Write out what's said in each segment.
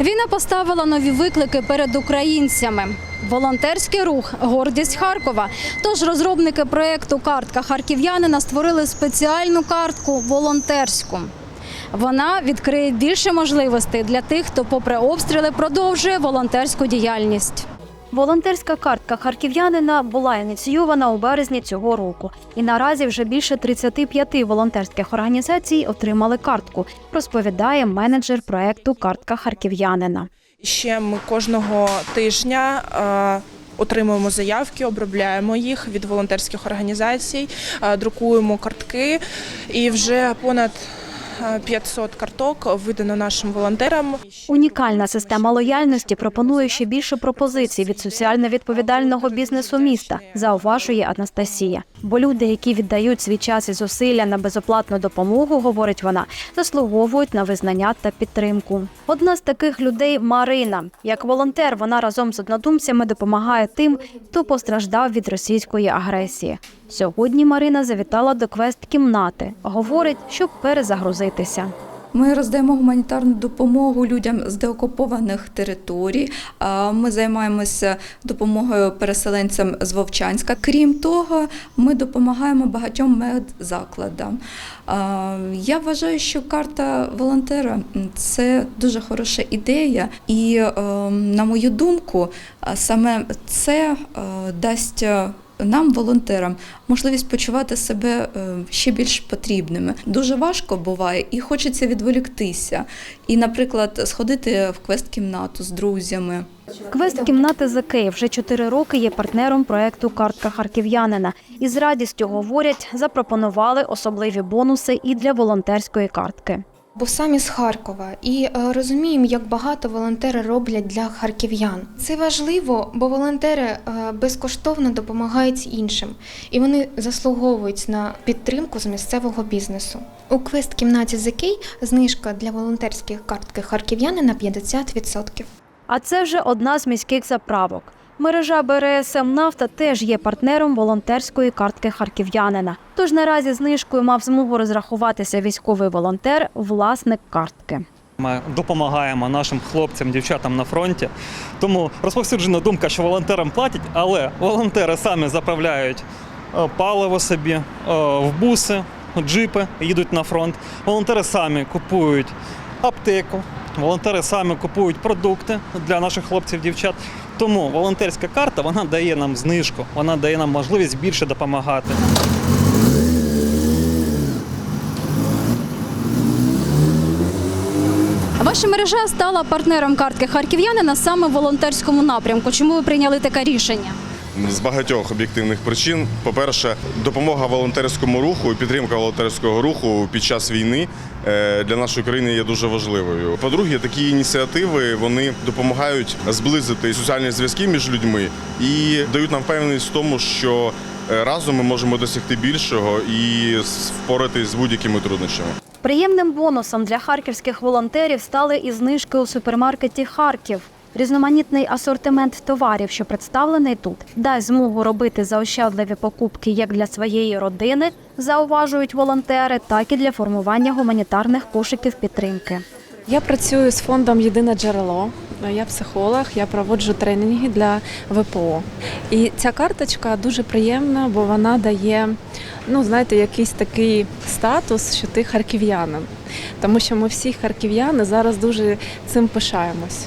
Війна поставила нові виклики перед українцями. Волонтерський рух гордість Харкова. Тож розробники проєкту Картка харків'янина створили спеціальну картку волонтерську. Вона відкриє більше можливостей для тих, хто, попри обстріли, продовжує волонтерську діяльність. Волонтерська картка харків'янина була ініційована у березні цього року, і наразі вже більше 35 волонтерських організацій отримали картку, розповідає менеджер проекту Картка харків'янина. Ще ми кожного тижня е, отримуємо заявки, обробляємо їх від волонтерських організацій, е, друкуємо картки, і вже понад 500 карток видано нашим волонтерам. Унікальна система лояльності пропонує ще більше пропозицій від соціально відповідального бізнесу міста, зауважує Анастасія. Бо люди, які віддають свій час і зусилля на безоплатну допомогу, говорить вона, заслуговують на визнання та підтримку. Одна з таких людей Марина. Як волонтер, вона разом з однодумцями допомагає тим, хто постраждав від російської агресії. Сьогодні Марина завітала до квест-кімнати. Говорить, щоб перезагрузитися. Ми роздаємо гуманітарну допомогу людям з деокупованих територій. Ми займаємося допомогою переселенцям з Вовчанська. Крім того, ми допомагаємо багатьом медзакладам. Я вважаю, що карта волонтера це дуже хороша ідея, і е, на мою думку, саме це е, дасть. Нам, волонтерам, можливість почувати себе е, ще більш потрібними. Дуже важко буває, і хочеться відволіктися. І, наприклад, сходити в квест-кімнату з друзями. Квест кімнати за Київ вже чотири роки є партнером проекту Картка харків'янина і з радістю говорять, запропонували особливі бонуси і для волонтерської картки. Бо самі з Харкова і е, розуміємо, як багато волонтери роблять для харків'ян. Це важливо, бо волонтери е, безкоштовно допомагають іншим, і вони заслуговують на підтримку з місцевого бізнесу. У квест кімнаті Зекей знижка для волонтерських картки харків'яни на 50%. А це вже одна з міських заправок. Мережа БРСМ Нафта теж є партнером волонтерської картки харків'янина. Тож наразі знижкою мав змогу розрахуватися військовий волонтер, власник картки. Ми допомагаємо нашим хлопцям, дівчатам на фронті. Тому розповсюджена думка, що волонтерам платять, але волонтери самі заправляють е, паливо собі е, в буси, джипи, їдуть на фронт. Волонтери самі купують аптеку, волонтери самі купують продукти для наших хлопців, дівчат. Тому волонтерська карта вона дає нам знижку, вона дає нам можливість більше допомагати. Ваша мережа стала партнером картки харків'янина саме в волонтерському напрямку. Чому ви прийняли таке рішення? З багатьох об'єктивних причин. По-перше, допомога волонтерському руху і підтримка волонтерського руху під час війни е, для нашої країни є дуже важливою. По-друге, такі ініціативи вони допомагають зблизити соціальні зв'язки між людьми і дають нам впевненість в тому, що е, разом ми можемо досягти більшого і впоратись з будь-якими труднощами. Приємним бонусом для харківських волонтерів стали і знижки у супермаркеті Харків. Різноманітний асортимент товарів, що представлений тут, дасть змогу робити заощадливі покупки як для своєї родини, зауважують волонтери, так і для формування гуманітарних кошиків підтримки. Я працюю з фондом Єдине джерело. Я психолог, я проводжу тренінги для ВПО. І ця карточка дуже приємна, бо вона дає, ну знаєте, якийсь такий статус, що ти харків'янин. Тому що ми всі харків'яни зараз дуже цим пишаємось.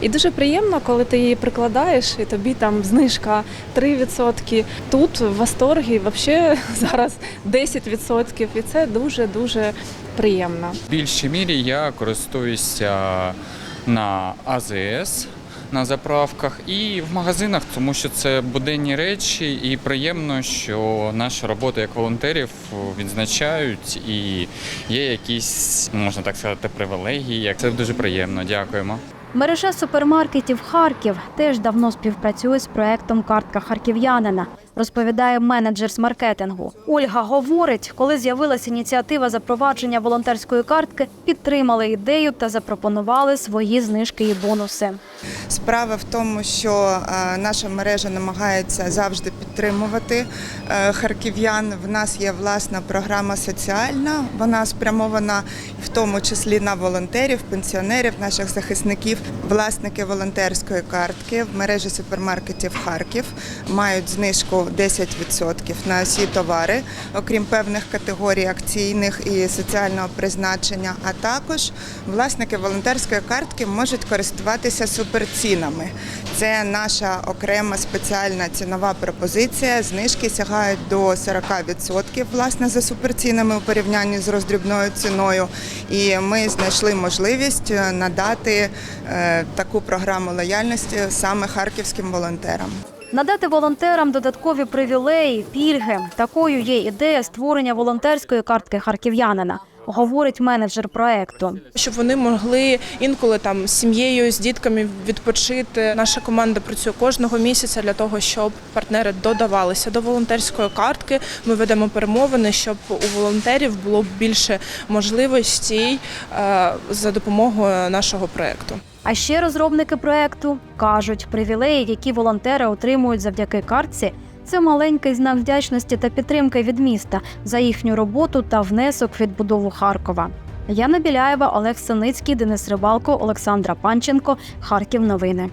І дуже приємно, коли ти її прикладаєш, і тобі там знижка 3%. Тут в Восторгі взагалі зараз 10%. І це дуже дуже приємно. В більшій мірі я користуюся на АЗС на заправках і в магазинах, тому що це буденні речі, і приємно, що нашу роботу як волонтерів відзначають і є якісь, можна так сказати, привілегії. Це дуже приємно. Дякуємо. Мережа супермаркетів Харків теж давно співпрацює з проектом Картка харків'янина. Розповідає менеджер з маркетингу. Ольга говорить, коли з'явилася ініціатива запровадження волонтерської картки, підтримали ідею та запропонували свої знижки і бонуси. Справа в тому, що е, наша мережа намагається завжди підтримувати е, харків'ян. В нас є власна програма соціальна. Вона спрямована в тому числі на волонтерів, пенсіонерів, наших захисників. Власники волонтерської картки в мережі супермаркетів Харків мають знижку 10% на всі товари, окрім певних категорій акційних і соціального призначення. А також власники волонтерської картки можуть користуватися суперцінами. Це наша окрема спеціальна цінова пропозиція. Знижки сягають до 40% власне за суперцінами у порівнянні з роздрібною ціною. І ми знайшли можливість е, надати е, таку програму лояльності саме харківським волонтерам. Надати волонтерам додаткові привілеї, пільги. Такою є ідея створення волонтерської картки харків'янина, говорить менеджер проекту. щоб вони могли інколи там з сім'єю, з дітками відпочити. Наша команда працює кожного місяця для того, щоб партнери додавалися до волонтерської картки. Ми ведемо перемовини, щоб у волонтерів було більше можливостей е, за допомогою нашого проекту. А ще розробники проекту кажуть, привілеї, які волонтери отримують завдяки картці, це маленький знак вдячності та підтримки від міста за їхню роботу та внесок в відбудову Харкова. Яна Біляєва, Олег Синицький, Денис Рибалко, Олександра Панченко. Харків. Новини.